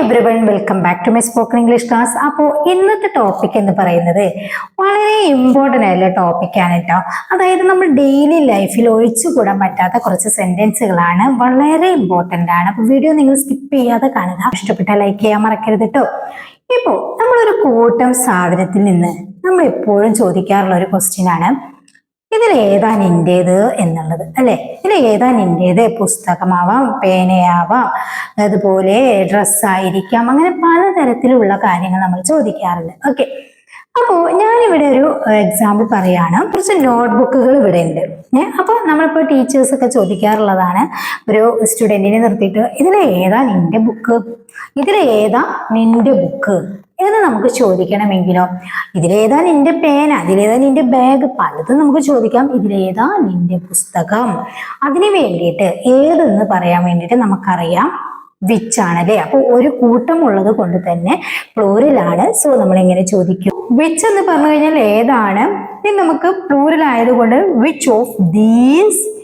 Everyone welcome back to my spoken English class അപ്പോൾ ഇന്നത്തെ topic എന്ന് പറയുന്നത് വളരെ ഇമ്പോർട്ടന്റ് ആയിട്ടുള്ള ടോപ്പിക്കാണ് കേട്ടോ. അതായത് നമ്മൾ ഡെയിലി ലൈഫിൽ ഒഴിച്ചുകൂടാൻ പറ്റാത്ത കുറച്ച് സെന്റൻസുകളാണ് വളരെ ഇമ്പോർട്ടന്റ് ആണ്. അപ്പോൾ വീഡിയോ നിങ്ങൾ സ്കിപ്പ് ചെയ്യാതെ കാണുക. ഇഷ്ടപ്പെട്ടാൽ ലൈക്ക് ചെയ്യാൻ മറക്കരുത് കേട്ടോ. ഇപ്പോൾ നമ്മളൊരു കൂട്ടം സാധനത്തിൽ നിന്ന് നമ്മൾ എപ്പോഴും ചോദിക്കാറുള്ള ഒരു ക്വസ്റ്റ്യൻ ആണ്. ഇതിൽ ഏതാ നിന്റേത് എന്നുള്ളത് അല്ലെ? ഇതിൽ ഏതാ നിന്റേത് പുസ്തകമാവാം പേനയാവാം അതുപോലെ ഡ്രസ്സായിരിക്കാം അങ്ങനെ പലതരത്തിലുള്ള കാര്യങ്ങൾ നമ്മൾ ചോദിക്കാറുണ്ട്. ഓക്കെ അപ്പോൾ ഞാനിവിടെ ഒരു എക്സാമ്പിൾ പറയുകയാണ് കുറച്ച് നോട്ട്ബുക്കുകൾ ഇവിടെ ഉണ്ട്. അപ്പോൾ നമ്മളിപ്പോൾ ടീച്ചേഴ്സ് ഒക്കെ ചോദിക്കാറുള്ളതാണ്. ഒരു സ്റ്റുഡന്റിനെ നിർത്തിയിട്ട് ഇതിൽ ഏതാ നിന്റെ ബുക്ക് ഇതിൽ ഏതാ നിന്റെ ബുക്ക് എന്ന് നമുക്ക് ചോദിക്കണമെങ്കിലോ? ഇതിലേതാ നിന്റെ പേന? അതിലേതാ നിന്റെ ബാഗ് പലതും നമുക്ക് ചോദിക്കാം. ഇതിലേതാ നിന്റെ പുസ്തകം? അതിനു വേണ്ടിയിട്ട് ഏതെന്ന് പറയാൻ വേണ്ടിയിട്ട് നമുക്കറിയാം. വിച്ചാണ് അല്ലേ? അപ്പോൾ ഒരു കൂട്ടം ഉള്ളത് കൊണ്ട് തന്നെ പ്ലൂരലാണ് സോ നമ്മൾ എങ്ങനെ ചോദിക്കും. വിച്ച് എന്ന് പറഞ്ഞു കഴിഞ്ഞാൽ ഏതാണ്? നമുക്ക് പ്ലൂരൽ ആയതുകൊണ്ട് which of these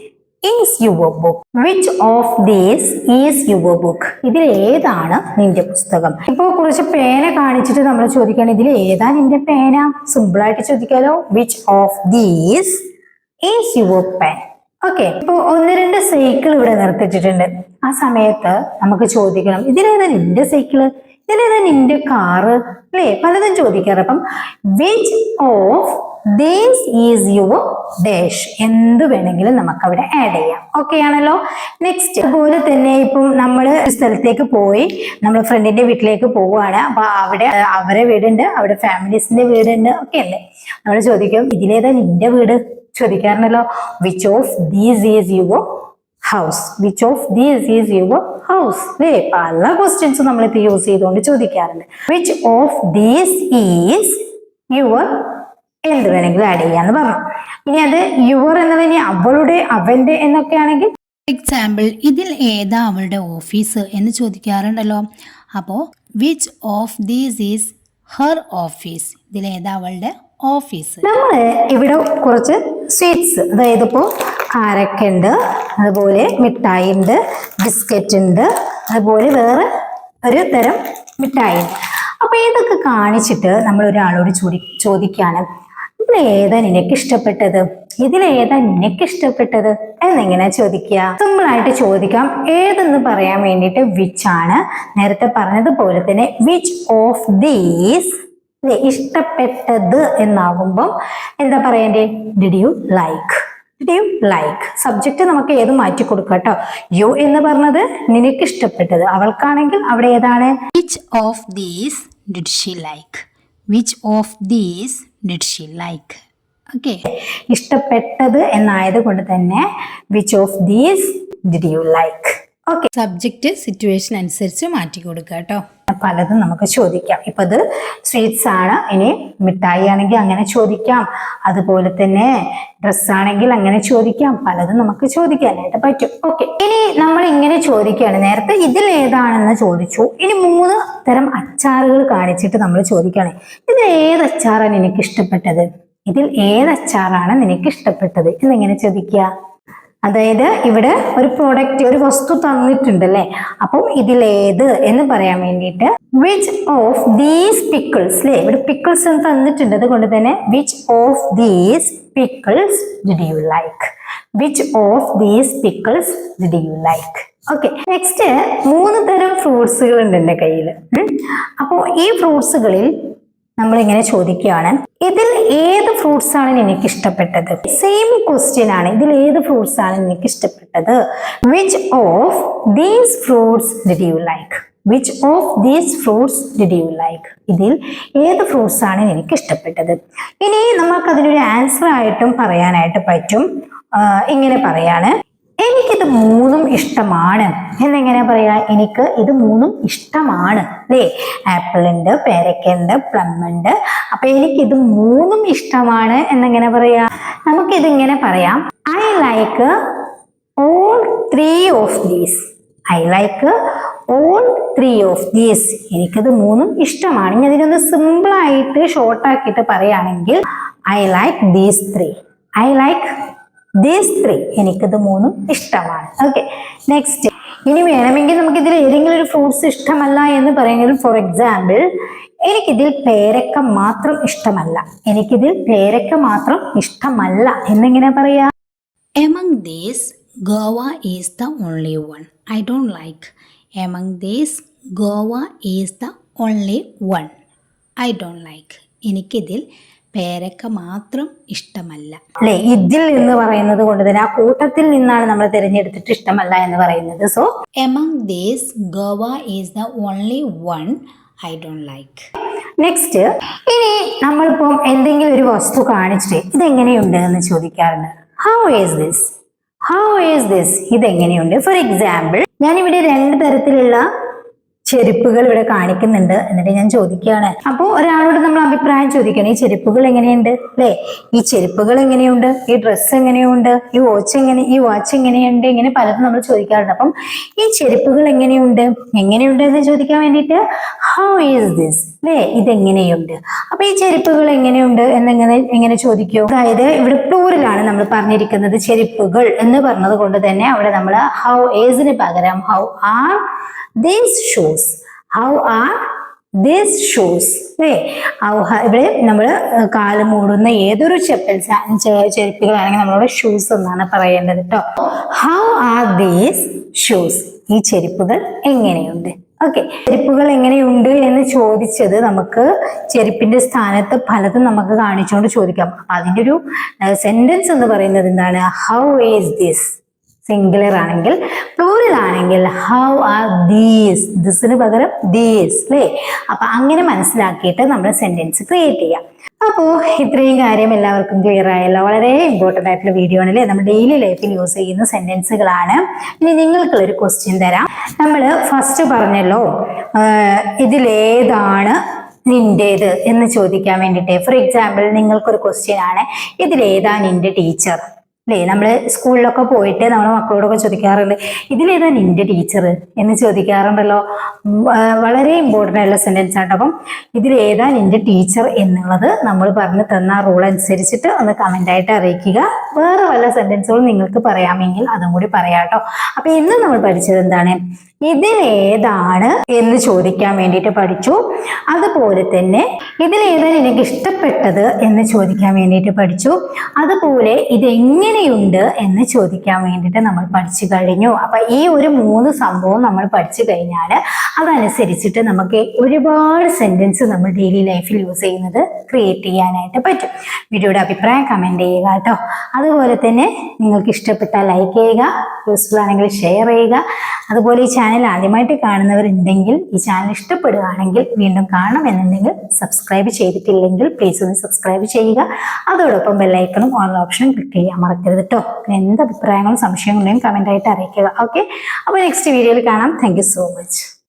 is your book which of these is your book ഇതിൽ ഏതാണ് നിന്റെ പുസ്തകം? ഇപ്പോൾ കുറച്ച് പേന കാണിച്ചിട്ട് നമ്മൾ ചോദിക്കണം ഇതിൽ ഏതാ നിന്റെ പേന? സിമ്പിൾ ആയിട്ട് ചോദിക്കാലോ. Which of these is your pen okay ഇപ്പോൾ ഒന്ന് രണ്ട് സൈക്കിൾ ഇവിടെ നിർത്തിച്ചിട്ടുണ്ട്. ആ സമയത്ത് നമുക്ക് ചോദിക്കണം ഇതിലേതാ നിന്റെ സൈക്കിൾ ഇതിലേതാ നിന്റെ കാറ് അല്ലേ? പലതും ചോദിക്കാറ്. അപ്പം which of these is your dash എന്ത് വേണമെങ്കിലും നമുക്ക് അവിടെ ആഡ് ചെയ്യാം. ഓക്കെ ആണല്ലോ? നെക്സ്റ്റ് അതുപോലെ തന്നെ ഇപ്പം നമ്മൾ സ്ഥലത്തേക്ക് പോയി നമ്മൾ ഫ്രണ്ടിന്റെ വീട്ടിലേക്ക് പോവുകയാണ്. അപ്പൊ അവിടെ അവരെ വീടുണ്ട് അവിടെ ഫാമിലീസിന്റെ വീടുണ്ട്. ഒക്കെ അല്ലേ? നമ്മൾ ചോദിക്കും ഇതിലേതാ നിന്റെ വീട്? ചോദിക്കാറുണ്ടല്ലോ. Which of these is your house which of these is your house അല്ലേ പല ക്വസ്റ്റ്യൻസ് ഇത് യൂസ് ചെയ്തുകൊണ്ട് ചോദിക്കാറുണ്ട്. Which of these is your എന്ത് വേണമെങ്കിലും ആഡ് ചെയ്യാന്ന് പറഞ്ഞു. ഇനി അത് യുവർ എന്നതിന് അവളുടെ അവന്റെ എന്നൊക്കെ ആണെങ്കിൽ എക്സാമ്പിൾ ഇതിൽ ഏതാ അവളുടെ ഓഫീസ് എന്ന് ചോദിക്കാറുണ്ടല്ലോ. അപ്പോ which of these is her office ഇതിൽ ഏതാ അവളുടെ ഓഫീസ് നമ്മൾ ഇവിടെ കുറച്ച് സ്വീറ്റ്സ് അതായത് ഇപ്പോൾ അരക്കുണ്ട് അതുപോലെ മിഠായി ഉണ്ട് ബിസ്ക്കറ്റ് ഉണ്ട് അതുപോലെ വേറെ ഒരു തരം മിഠായി. അപ്പൊ ഇതൊക്കെ കാണിച്ചിട്ട് നമ്മൾ ഒരാളോട് ചോദി ചോദിക്കാണ്. ഇതിൽ ഏതാ നിനക്ക് ഇഷ്ടപ്പെട്ടത് ഇതിലേതാ നിനക്ക് ഇഷ്ടപ്പെട്ടത് എന്നെങ്ങനെ ചോദിക്കുക? സിമ്പിൾ ആയിട്ട് ചോദിക്കാം. ഏതെന്ന് പറയാൻ വേണ്ടിയിട്ട് വിച്ച് ആണ്. നേരത്തെ പറഞ്ഞതുപോലെ തന്നെ വിച്ച് ഓഫ് ദീസ് ഇഷ്ടപ്പെട്ടത് എന്നാകുമ്പം എന്താ പറയണ്ടേ? Did you like did you like subject നമുക്ക് ഏത് മാറ്റി കൊടുക്കാം കേട്ടോ? യു എന്ന് പറഞ്ഞത് നിനക്ക് ഇഷ്ടപ്പെട്ടത് അവൾക്കാണെങ്കിൽ അവിടെ ഏതാണ്? Which of these did she like which of these did she like okay ഇഷ്ടപ്പെട്ടത് എന്നായത് കൊണ്ട് തന്നെ which of these did you like okay subject situation അനുസരിച്ച് മാറ്റി കൊടുക്കുക കേട്ടോ. പലതും നമുക്ക് ചോദിക്കാം. ഇപ്പൊ ഇത് സ്വീറ്റ്സ് ആണ്. ഇനി മിഠായി ആണെങ്കിൽ അങ്ങനെ ചോദിക്കാം. അതുപോലെ തന്നെ ഡ്രസ് ആണെങ്കിൽ അങ്ങനെ ചോദിക്കാം. പലതും നമുക്ക് ചോദിക്കാനായിട്ട് പറ്റും. ഓക്കെ ഇനി നമ്മൾ ഇങ്ങനെ ചോദിക്കുകയാണ്. നേരത്തെ ഇതിൽ ഏതാണെന്ന് ചോദിച്ചു. ഇനി മൂന്ന് തരം അച്ചാറുകൾ കാണിച്ചിട്ട് നമ്മൾ ചോദിക്കുകയാണ്. ഇത് ഏത് അച്ചാറാണ് എനിക്ക് ഇഷ്ടപ്പെട്ടത്? ഇതിൽ ഏത് അച്ചാറാണ് നിനക്ക് ഇഷ്ടപ്പെട്ടത്? എന്നിങ്ങനെ ചോദിക്കുക. അതായത് ഇവിടെ ഒരു പ്രോഡക്റ്റ് ഒരു വസ്തു തന്നിട്ടുണ്ട് അല്ലേ അപ്പം ഇതിലേത് എന്ന് പറയാൻ വേണ്ടിയിട്ട് വിച്ച് ഓഫ് ദീസ് പിക്കിൾസ് അല്ലേ ഇവിടെ പിക്കിൾസ് എന്ന് തന്നിട്ടുണ്ട്. അതുകൊണ്ട് തന്നെ which of these pickles did you like which of these pickles did you like okay next മൂന്ന് തരം ഫ്രൂട്ട്സുകൾ ഉണ്ട് എന്റെ കയ്യിൽ അപ്പോൾ ഈ ഫ്രൂട്ട്സുകളിൽ നമ്മൾ ഇങ്ങനെ ചോദിക്കുകയാണ് ഇതിൽ ഏത് ഫ്രൂട്ട്സ് ആണ് നിനക്ക് ഇഷ്ടപ്പെട്ടത് സെയിം ക്വസ്റ്റ്യൻ ആണ് ഇതിൽ ഏത് ഫ്രൂട്ട്സ് ആണ് നിനക്ക് ഇഷ്ടപ്പെട്ടത് which of these fruits did you like which of these fruits did you like ഇതിൽ ഏത് ഫ്രൂട്ട്സ് ആണ് എനിക്ക് ഇഷ്ടപ്പെട്ടത് ഇനി നമുക്ക് അതിനൊരു ആൻസർ ആയിട്ടും പറയാനായിട്ട് പറ്റും. ഇങ്ങനെ പറയാണ്. എനിക്കിത് മൂന്നും ഇഷ്ടമാണ്. എന്നെങ്ങനെ പറയാ? എനിക്ക് ഇത് മൂന്നും ഇഷ്ടമാണ്. അല്ലേ ആപ്പിൾ ഉണ്ട് പ്ലമ്മുണ്ട്. അപ്പൊ എനിക്കിത് മൂന്നും ഇഷ്ടമാണ് എന്നെങ്ങനെ പറയാ? നമുക്കിത് ഇങ്ങനെ പറയാം. I like all three of these I like all three of these എനിക്കത് മൂന്നും ഇഷ്ടമാണ്. ഇനി സിമ്പിൾ ആയിട്ട് ഷോർട്ട് ആക്കിയിട്ട് പറയുകയാണെങ്കിൽ I like these three I like these three എനിക്കിത് മൂന്നും ഇഷ്ടമാണ്. ഓക്കെ നെക്സ്റ്റ് ഇനി വേണമെങ്കിൽ നമുക്ക് ഇതിൽ ഏതെങ്കിലും ഒരു ഫ്രൂട്ട്സ് ഇഷ്ടമല്ല എന്ന് പറയുമെങ്കിലും ഫോർ എക്സാമ്പിൾ എനിക്കിതിൽ പേരക്ക മാത്രം ഇഷ്ടമല്ല. എനിക്കിതിൽ പേരക്ക മാത്രം ഇഷ്ടമല്ല. എന്നെങ്ങനെ പറയാ? Among these guava is the only one I don't like among these guava is the only one I don't like എനിക്കിതിൽ പേരക്ക മാത്രം ഇഷ്ടമല്ല. അല്ലെ? ഇതിൽ നിന്ന് പറയുന്നത് കൊണ്ട് തന്നെ ആ കൂട്ടത്തിൽ നിന്നാണ് നമ്മൾ തിരഞ്ഞെടുത്തിട്ട് ഇഷ്ടമല്ല എന്ന് പറയുന്നത്. So among these guava is the only one I don't like next ഇനി നമ്മളിപ്പം എന്തെങ്കിലും ഒരു വസ്തു കാണിച്ചിട്ട് ഇതെങ്ങനെയുണ്ട് എന്ന് ചോദിക്കാറുണ്ട്. How is this how is this ഇതെങ്ങനെയുണ്ട്? For example ഞാനിവിടെ രണ്ട് തരത്തിലുള്ള ചെരുപ്പുകൾ ഇവിടെ കാണിക്കുന്നുണ്ട് എന്നിട്ട് ഞാൻ ചോദിക്കുകയാണ്. അപ്പോൾ ഒരാളോട് നമ്മൾ അഭിപ്രായം ചോദിക്കണം ഈ ചെരുപ്പുകൾ എങ്ങനെയുണ്ട്? അല്ലേ? ഈ ചെരുപ്പുകൾ എങ്ങനെയുണ്ട്? ഈ ഡ്രസ്സ് എങ്ങനെയുണ്ട്? ഈ വാച്ച് എങ്ങനെ ഈ വാച്ച് എങ്ങനെയുണ്ട്? ഇങ്ങനെ പലതും നമ്മൾ ചോദിക്കാറുണ്ട്. അപ്പം ഈ ചെരുപ്പുകൾ എങ്ങനെയുണ്ട്? എങ്ങനെയുണ്ട് എന്ന് ചോദിക്കാൻ വേണ്ടിയിട്ട് ഹൗ ഈസ് ദിസ് അല്ലേ? ഇതെങ്ങനെയുണ്ട്? അപ്പൊ ഈ ചെരുപ്പുകൾ എങ്ങനെയുണ്ട് എന്നെങ്ങനെ എങ്ങനെ ചോദിക്കും? അതായത് ഇവിടെ പ്ലൂറിലാണ് നമ്മൾ പറഞ്ഞിരിക്കുന്നത് ചെരുപ്പുകൾ എന്ന് പറഞ്ഞത് കൊണ്ട് തന്നെ അവിടെ നമ്മൾ ഹൗ ഏസിന് പകരം how are these shoes how are this shoes അല്ലേ ഇവിടെ നമ്മൾ കാൽ മൂടുന്ന ഏതൊരു ചെപ്പൽസ് ചെരുപ്പുകളാണെങ്കിൽ നമ്മളോട് ഷൂസ് എന്നാണ് പറയേണ്ടത് കേട്ടോ ഹൗ ആർ ദീസ് ഷൂസ് ഈ ചെരുപ്പുകൾ എങ്ങനെയുണ്ട്? ഓക്കെ ചെരുപ്പുകൾ എങ്ങനെയുണ്ട് എന്ന് ചോദിച്ചത് നമുക്ക് ചെരുപ്പിന്റെ സ്ഥാനത്ത് പലതും നമുക്ക് കാണിച്ചുകൊണ്ട് ചോദിക്കാം. അപ്പൊ അതിന്റെ ഒരു സെന്റൻസ് എന്ന് പറയുന്നത് എന്താണ്? ഹൗ ഈസ് ദിസ് സിംഗുലർ ആണെങ്കിൽ പ്ലൂറൽ ആണെങ്കിൽ ഹൗ ആർ ദീസ് ദിസിന് പകരം ദീസ് അല്ലേ അപ്പൊ അങ്ങനെ മനസ്സിലാക്കിയിട്ട് നമ്മൾ സെന്റൻസ് ക്രിയേറ്റ് ചെയ്യാം. അപ്പോൾ ഇത്രയും കാര്യം എല്ലാവർക്കും ക്ലിയർ ആയല്ലോ. വളരെ ഇമ്പോർട്ടന്റ് ആയിട്ടുള്ള വീഡിയോ ആണ് നമ്മൾ ഡെയിലി ലൈഫിൽ യൂസ് ചെയ്യുന്ന സെന്റൻസുകളാണ് ഇനി നിങ്ങൾക്കുള്ളൊരു ക്വസ്റ്റ്യൻ തരാം. നമ്മൾ ഫസ്റ്റ് പറഞ്ഞല്ലോ ഇതിലേതാണ് നിന്റേത് എന്ന് ചോദിക്കാൻ വേണ്ടിയിട്ട്. ഫോർ എക്സാമ്പിൾ നിങ്ങൾക്കൊരു ക്വസ്റ്റ്യൻ ആണ്. ഇതിലേതാണ് നിന്റെ ടീച്ചർ അല്ലേ? നമ്മൾ സ്കൂളിലൊക്കെ പോയിട്ട് നമ്മുടെ മക്കളോടൊക്കെ ചോദിക്കാറുണ്ട് ഇതിലേതാ നിന്റെ ടീച്ചർ എന്ന് ചോദിക്കാറുണ്ടല്ലോ. വളരെ ഇമ്പോർട്ടന്റ് ആയിട്ടുള്ള സെന്റൻസ് ആണ് അപ്പം ഇതിലേതാ നിന്റെ ടീച്ചർ എന്നുള്ളത് നമ്മൾ പറഞ്ഞു തന്ന റൂൾ അനുസരിച്ചിട്ട് ഒന്ന് കമന്റ് ആയിട്ട് അറിയിക്കുക. വേറെ വല്ല സെന്റൻസുകളും നിങ്ങൾക്ക് പറയാമെങ്കിൽ അതും കൂടി പറയാം കേട്ടോ അപ്പൊ ഇന്ന് നമ്മൾ പഠിച്ചത് എന്താണ്? ഇതിലേതാണ് എന്ന് ചോദിക്കാൻ വേണ്ടിയിട്ട് പഠിച്ചു. അതുപോലെ തന്നെ ഇതിലേതാണ് എനിക്ക് ഇഷ്ടപ്പെട്ടത് എന്ന് ചോദിക്കാൻ വേണ്ടിയിട്ട് പഠിച്ചു. അതുപോലെ ഇതെങ്ങനെയുണ്ട് എന്ന് ചോദിക്കാൻ വേണ്ടിയിട്ട് നമ്മൾ പഠിച്ചു കഴിഞ്ഞു. അപ്പൊ ഈ ഒരു മൂന്ന് സംഭവം നമ്മൾ പഠിച്ചു കഴിഞ്ഞാൽ അതനുസരിച്ചിട്ട് നമുക്ക് ഒരുപാട് സെന്റൻസ് നമ്മൾ ഡെയിലി ലൈഫിൽ യൂസ് ചെയ്യുന്നത് ക്രിയേറ്റ് ചെയ്യാനായിട്ട് പറ്റും. വീഡിയോയുടെ അഭിപ്രായം കമന്റ് ചെയ്യുക കേട്ടോ. അതുപോലെ തന്നെ നിങ്ങൾക്ക് ഇഷ്ടപ്പെട്ടാൽ ലൈക്ക് ചെയ്യുക യൂസ്ഫുൾ ആണെങ്കിൽ ഷെയർ ചെയ്യുക. അതുപോലെ ഈ ചാനൽ ആദ്യമായിട്ട് കാണുന്നവരുണ്ടെങ്കിൽ ഈ ചാനൽ ഇഷ്ടപ്പെടുകയാണെങ്കിൽ വീണ്ടും കാണണം എന്നുണ്ടെങ്കിൽ സബ്സ്ക്രൈബ് ചെയ്തിട്ടില്ലെങ്കിൽ പ്ലീസ് ഒന്ന് സബ്സ്ക്രൈബ് ചെയ്യുക. അതോടൊപ്പം ബെല്ലൈക്കണും ഓൺ ഓപ്ഷനും ക്ലിക്ക് ചെയ്യാൻ മറക്കരുത് കേട്ടോ എന്ത് അഭിപ്രായങ്ങളും സംശയങ്ങളും കമന്റ് ആയിട്ട് അറിയിക്കുക. ഓക്കെ അപ്പോൾ നെക്സ്റ്റ് വീഡിയോയിൽ കാണാം. Thank so much